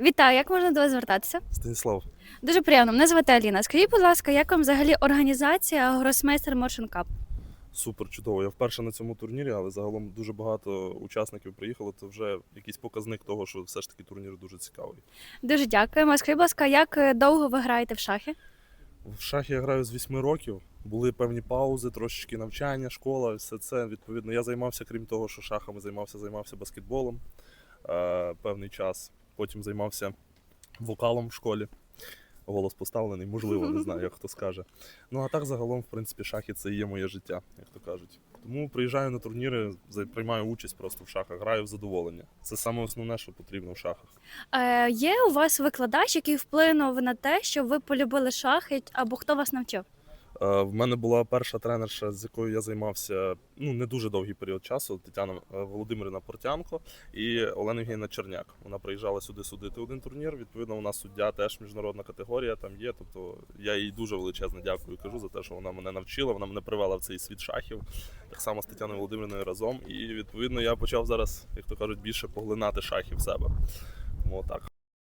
Вітаю, як можна до вас звертатися? Станіслав, Дуже приємно. Мене звати Аліна. Скажіть, будь ласка, як вам взагалі організація Гросмейстер Motion Cup? супер чудово. Я вперше на цьому турнірі, але загалом дуже багато учасників приїхало. Це вже якийсь показник того, що все ж таки турнір дуже цікавий. Дуже дякуємо. Скажіть, будь ласка, як е, довго ви граєте в шахи? В шахи я граю з 8 років. Були певні паузи, трошечки навчання, школа, все це. Відповідно, я займався, крім того, що шахами займався, займався баскетболом е, певний час. Потім займався вокалом в школі. Голос поставлений, можливо, не знаю, як хто скаже. Ну а так загалом, в принципі, шахи це і є моє життя, як то кажуть. Тому приїжджаю на турніри, приймаю участь просто в шахах, граю в задоволення. Це саме основне, що потрібно в шахах. Е, є у вас викладач, який вплинув на те, що ви полюбили шахи, або хто вас навчив? Е, В мене була перша тренерша, з якою я займався ну не дуже довгий період часу. Тетяна е, Володимирівна Портянко і Олена Євгенівна Черняк. Вона приїжджала сюди судити один турнір. Відповідно, нас суддя теж міжнародна категорія там є. Тобто я їй дуже величезне дякую. Кажу за те, що вона мене навчила. Вона мене привела в цей світ шахів. Так само з Тетяною Володимирівною разом. І відповідно я почав зараз, як то кажуть, більше поглинати шахи в себе. Тому.